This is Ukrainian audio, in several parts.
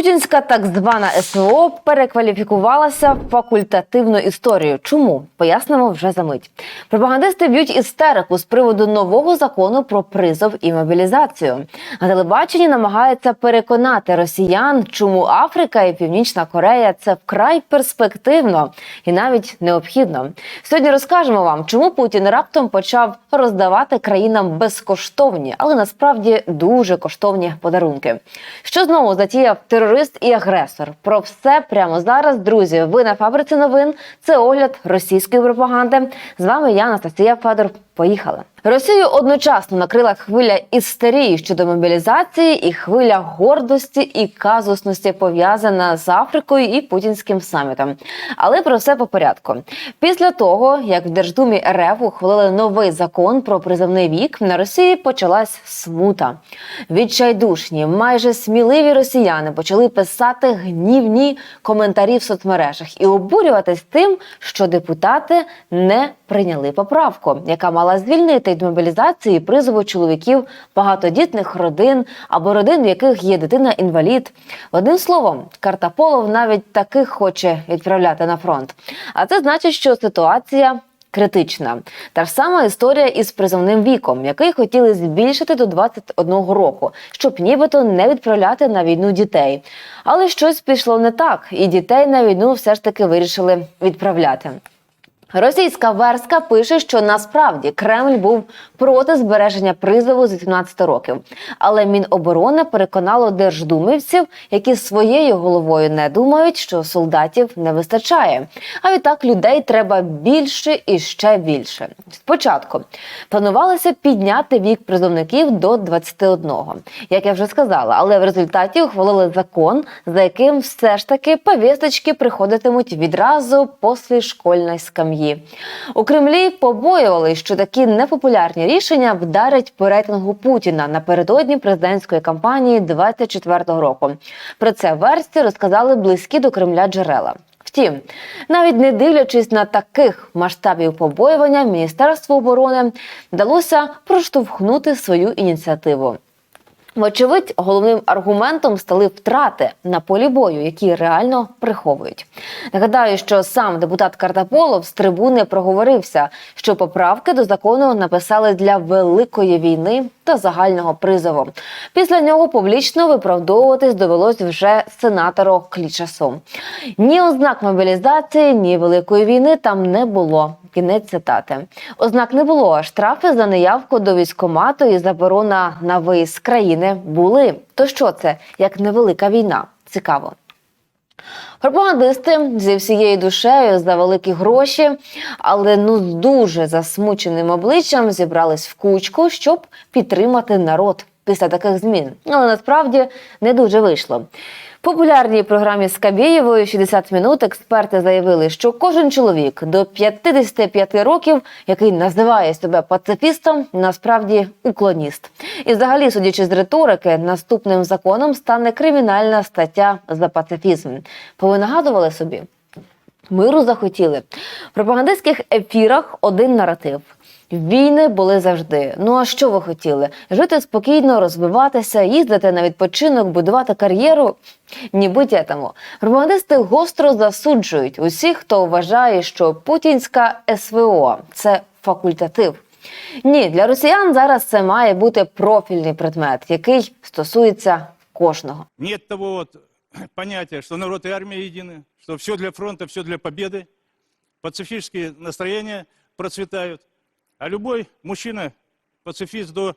Путінська так звана СВО перекваліфікувалася в факультативну історію. Чому пояснимо вже за мить. Пропагандисти б'ють істерику з приводу нового закону про призов і мобілізацію. А телебаченні намагаються переконати росіян, чому Африка і Північна Корея це вкрай перспективно і навіть необхідно. Сьогодні розкажемо вам, чому Путін раптом почав роздавати країнам безкоштовні, але насправді дуже коштовні подарунки. Що знову затіяв терорист і агресор? Про все прямо зараз, друзі. Ви на фабриці новин. Це огляд російської пропаганди. З вами я, Анастасія Федор. Поїхали. Росію одночасно накрила хвиля істерії щодо мобілізації і хвиля гордості і казусності пов'язана з Африкою і путінським самітом. Але про все по порядку. Після того, як в Держдумі РФ ухвалили новий закон про призовний вік, на Росії почалась смута. Відчайдушні, майже сміливі росіяни почали писати гнівні коментарі в соцмережах і обурюватись тим, що депутати не прийняли поправку, яка мала звільнити від мобілізації призову чоловіків багатодітних родин або родин, в яких є дитина-інвалід. Одним словом, Картаполов навіть таких хоче відправляти на фронт. А це значить, що ситуація. Критична та ж сама історія із призовним віком, який хотіли збільшити до 21 року, щоб нібито не відправляти на війну дітей. Але щось пішло не так, і дітей на війну все ж таки вирішили відправляти. Російська верстка пише, що насправді Кремль був проти збереження призову з 18 років. Але Міноборони переконало держдумівців, які своєю головою не думають, що солдатів не вистачає. А відтак людей треба більше і ще більше. Спочатку планувалося підняти вік призовників до 21, як я вже сказала, але в результаті ухвалили закон, за яким все ж таки повісточки приходитимуть відразу після школьної скам'ї. У Кремлі побоювали, що такі непопулярні рішення вдарять по рейтингу Путіна напередодні президентської кампанії 24-го року. Про це версії розказали близькі до Кремля джерела. Втім, навіть не дивлячись на таких масштабів побоювання, Міністерству оборони вдалося проштовхнути свою ініціативу. Вочевидь, головним аргументом стали втрати на полі бою, які реально приховують. Нагадаю, що сам депутат Картаполов з трибуни проговорився, що поправки до закону написали для великої війни та загального призову. Після нього публічно виправдовуватись довелось вже сенатору Клічасу. Ні ознак мобілізації, ні великої війни там не було. Кінець цитати. Ознак не було. Штрафи за неявку до військомату і заборона на виїзд країни були. То що це як невелика війна? Цікаво. Пропагандисти зі всією душею за великі гроші, але ну з дуже засмученим обличчям зібрались в кучку, щоб підтримати народ після таких змін. Але насправді не дуже вийшло. Популярній програмі з Кабєєвою «60 минут експерти заявили, що кожен чоловік до 55 років, який називає себе пацифістом, насправді уклоніст. І, взагалі, судячи з риторики, наступним законом стане кримінальна стаття за пацифізм. Повинагадували собі. Миру захотіли. В пропагандистських ефірах один наратив. Війни були завжди. Ну а що ви хотіли? Жити спокійно, розвиватися, їздити на відпочинок, будувати кар'єру? Ні будь тому. Пропагандисти гостро засуджують усіх, хто вважає, що путінська СВО це факультатив. Ні, для росіян зараз це має бути профільний предмет, який стосується кожного. Нет того вот понятия, что народ и армия едины, что все для фронта, все для победы. Пацифистские настроения процветают. А любой мужчина, пацифист до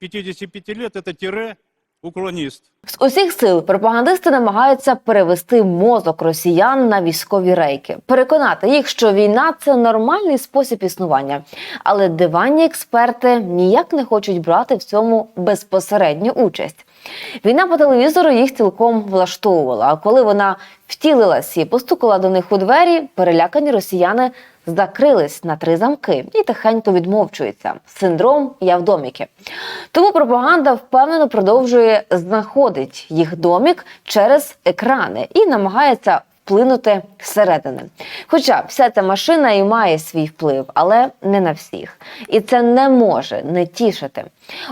55 лет, это тире уклоніст. З усіх сил пропагандисти намагаються перевести мозок росіян на військові рейки, переконати їх, що війна це нормальний спосіб існування. Але диванні експерти ніяк не хочуть брати в цьому безпосередню участь. Війна по телевізору їх цілком влаштовувала. А коли вона втілилась і постукала до них у двері, перелякані росіяни закрились на три замки і тихенько відмовчуються. Синдром Явдоміки. Тому пропаганда впевнено продовжує знаходити їх домік через екрани і намагається вплинути всередини. Хоча вся ця машина і має свій вплив, але не на всіх. І це не може не тішити.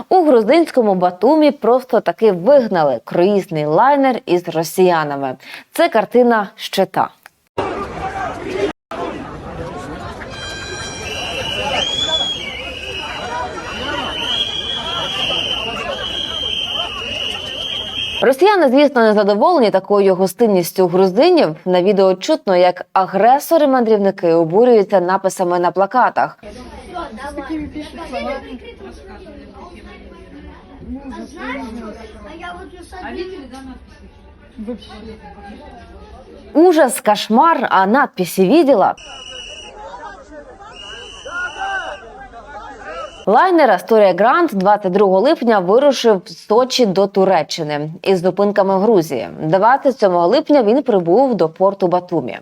У грузинському Батумі просто таки вигнали круїзний лайнер із росіянами. Це картина щита. Росіяни, звісно, не задоволені такою гостинністю грузинів. На відео чутно, як агресори-мандрівники обурюються написами на плакатах. Ужас, кошмар, а надписи видела? Лайнер Асторія Грант 22 липня вирушив з Сочі до Туреччини із зупинками в Грузії. 27 липня він прибув до порту Батумі.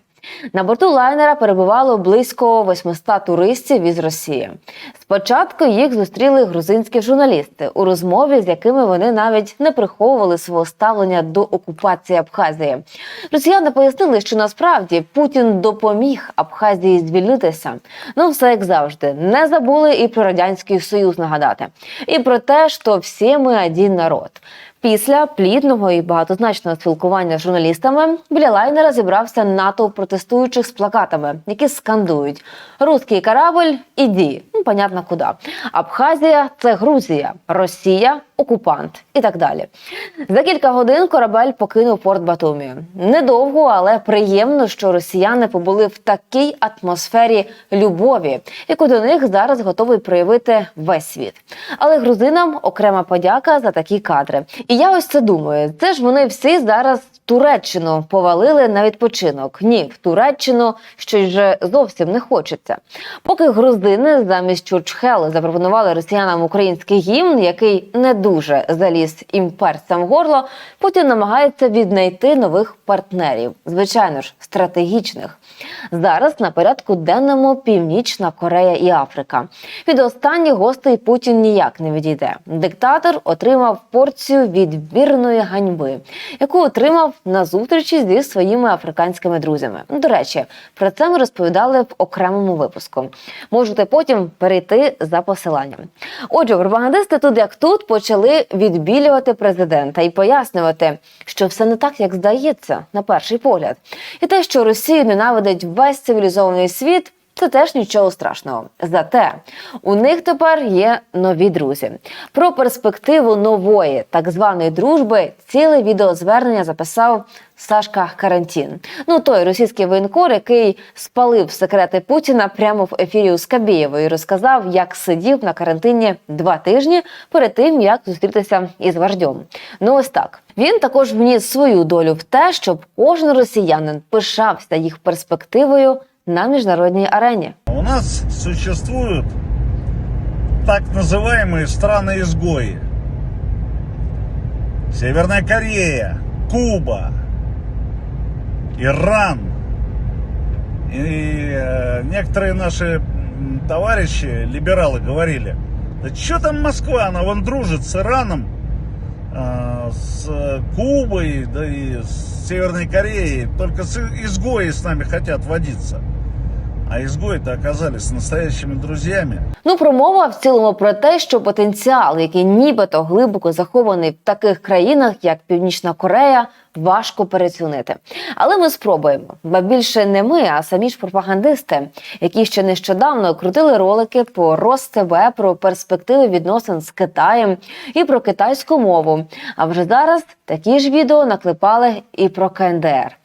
На борту лайнера перебувало близько 800 туристів із Росії. Спочатку їх зустріли грузинські журналісти, у розмові з якими вони навіть не приховували свого ставлення до окупації Абхазії. Росіяни пояснили, що насправді Путін допоміг Абхазії звільнитися. Ну, все як завжди. Не забули і про радянський союз нагадати, і про те, що всі ми один народ. Після плідного і багатозначного спілкування з журналістами біля лайнера зібрався натовп протестуючих з плакатами, які скандують: Руський корабль, іді. Ну, понятно, куди. Абхазія це Грузія, Росія окупант і так далі. За кілька годин корабель покинув порт Батумі. Недовго, але приємно, що росіяни побули в такій атмосфері любові, яку до них зараз готовий проявити весь світ. Але грузинам окрема подяка за такі кадри. І я ось це думаю. Це ж вони всі зараз Туреччину повалили на відпочинок. Ні, в Туреччину щось же зовсім не хочеться. Поки грузини замість Чурчхел запропонували росіянам український гімн, який не дуже заліз імперцям в горло, Путін намагається віднайти нових партнерів, звичайно ж, стратегічних. Зараз на порядку денному Північна Корея і Африка. Від останніх гостей Путін ніяк не відійде. Диктатор отримав порцію відбірної ганьби, яку отримав на зустрічі зі своїми африканськими друзями. До речі, про це ми розповідали в окремому випуску. Можете потім перейти за посиланням. Отже, пропагандисти тут як тут почали відбілювати президента і пояснювати, що все не так, як здається, на перший погляд. І те, що Росію ненавидить весь цивілізований світ. Це теж нічого страшного. Зате у них тепер є нові друзі. Про перспективу нової так званої дружби ціле відеозвернення записав Сашка Карантін. Ну той російський воєнкор, який спалив секрети Путіна прямо в ефірі у Скабєєвої, розказав, як сидів на карантині два тижні перед тим, як зустрітися із вождем. Ну ось так. Він також вніс свою долю в те, щоб кожен росіянин пишався їх перспективою на міжнародній арені. У нас существуют так называемые страны-изгои. Северная Корея, Куба, Иран. И э, некоторые наши м, товарищи, либералы, говорили, да что там Москва, она вон дружит с Ираном, э, с Кубой, да и с Северной Кореей, только с изгои с нами хотят водиться. А изгои-то оказались настоящими друзьями. Ну, промова в цілому про те, що потенціал, який нібито глибоко захований в таких країнах, як Північна Корея, важко переоцінити. Але ми спробуємо. Ба більше не ми, а самі ж пропагандисти, які ще нещодавно крутили ролики по РосТВ про перспективи відносин з Китаєм і про китайську мову. А вже зараз такі ж відео наклепали і про КНДР.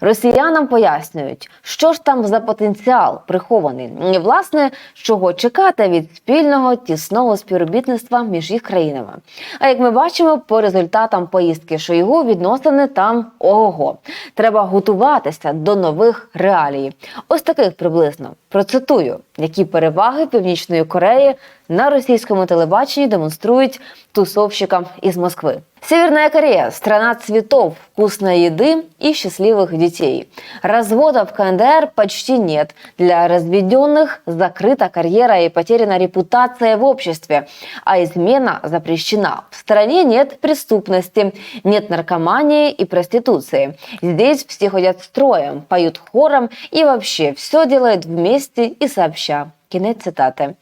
Росіянам пояснюють, що ж там за потенціал прихований, і власне чого чекати від спільного тісного співробітництва між їх країнами. А як ми бачимо, по результатам поїздки Шойгу відносини там ого. Треба готуватися до нових реалій. Ось таких приблизно процитую. які переваги Північної Кореї на російському телебаченні демонструють тусовщикам із Москвы. Северная Корея – страна цветов, вкусной еды и счастливых детей. Разводов в КНДР почти нет. Для разведенных закрыта карьера и потеряна репутация в обществе, а измена запрещена. В стране нет преступности, нет наркомании и проституции. Здесь все ходят строем, поют хором и вообще все делают вместе и сообща. Кінець цитати.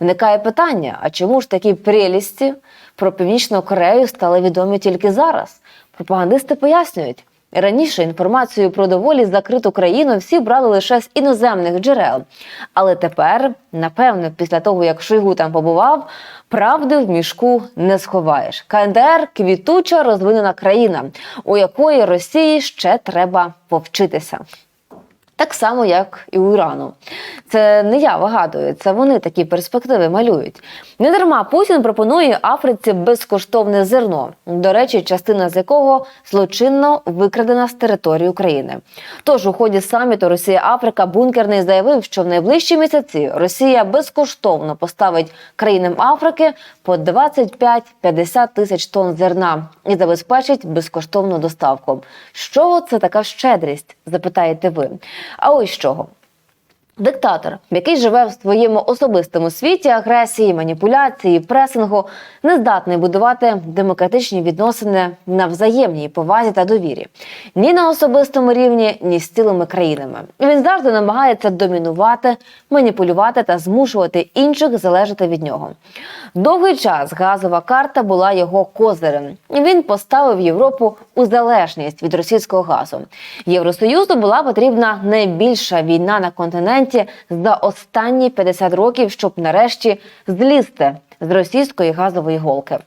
Виникає питання: а чому ж такі прелісті про Північну Корею стали відомі тільки зараз? Пропагандисти пояснюють. Раніше інформацію про доволі закриту країну всі брали лише з іноземних джерел. Але тепер, напевно, після того, як Шойгу там побував, правди в мішку не сховаєш. КНДР квітуча розвинена країна, у якої Росії ще треба повчитися. Так само, як і у Ірану. Це не я вигадую, це вони такі перспективи малюють. Не дарма Путін пропонує Африці безкоштовне зерно, до речі, частина з якого злочинно викрадена з території України. Тож у ході саміту Росія Африка бункерний заявив, що в найближчі місяці Росія безкоштовно поставить країнам Африки по 25-50 тисяч тонн зерна і забезпечить безкоштовну доставку. Чого це така щедрість? запитаєте ви. А ось чого. Диктатор, який живе в своєму особистому світі агресії, маніпуляції, пресингу, не здатний будувати демократичні відносини на взаємній повазі та довірі ні на особистому рівні, ні з цілими країнами. Він завжди намагається домінувати, маніпулювати та змушувати інших залежати від нього. Довгий час газова карта була його козирем. Він поставив Європу у залежність від російського газу. Євросоюзу була потрібна найбільша війна на континенті за останні 50 років, щоб нарешті злізти з російської газової голки.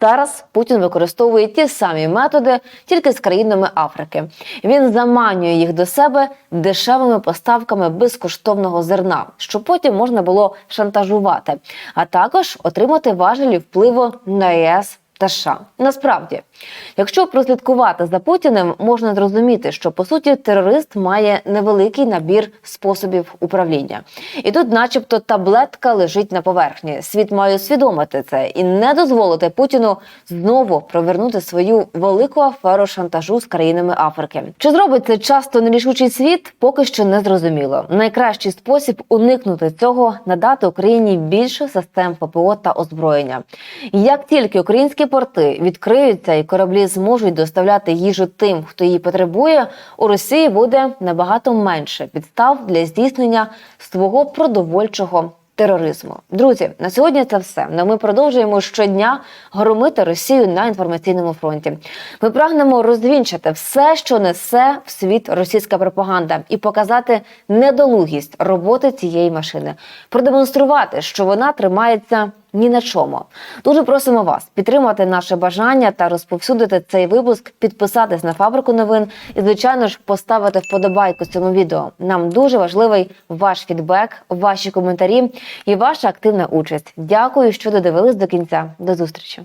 Зараз Путін використовує ті самі методи тільки з країнами Африки. Він заманює їх до себе дешевими поставками безкоштовного зерна, що потім можна було шантажувати, а також отримати важелі впливу на ЄС та США. Насправді, якщо прослідкувати за Путіним, можна зрозуміти, що по суті терорист має невеликий набір способів управління, і тут, начебто, таблетка лежить на поверхні. Світ має усвідомити це і не дозволити Путіну знову провернути свою велику аферу шантажу з країнами Африки. Чи зробить це часто нерішучий світ? Поки що не зрозуміло. Найкращий спосіб уникнути цього надати Україні більше систем ППО та озброєння. Як тільки українські порти відкриються і кораблі зможуть доставляти їжу тим, хто її потребує, у Росії буде набагато менше підстав для здійснення свого продовольчого. Тероризму, друзі, на сьогодні це все. Но ми продовжуємо щодня громити Росію на інформаційному фронті. Ми прагнемо розвінчати все, що несе в світ російська пропаганда, і показати недолугість роботи цієї машини, продемонструвати, що вона тримається ні на чому. Дуже просимо вас підтримати наше бажання та розповсюдити цей випуск, підписатись на фабрику новин і, звичайно ж, поставити вподобайку цьому відео. Нам дуже важливий ваш фідбек, ваші коментарі і ваша активна участь. Дякую, що додивились до кінця. До зустрічі.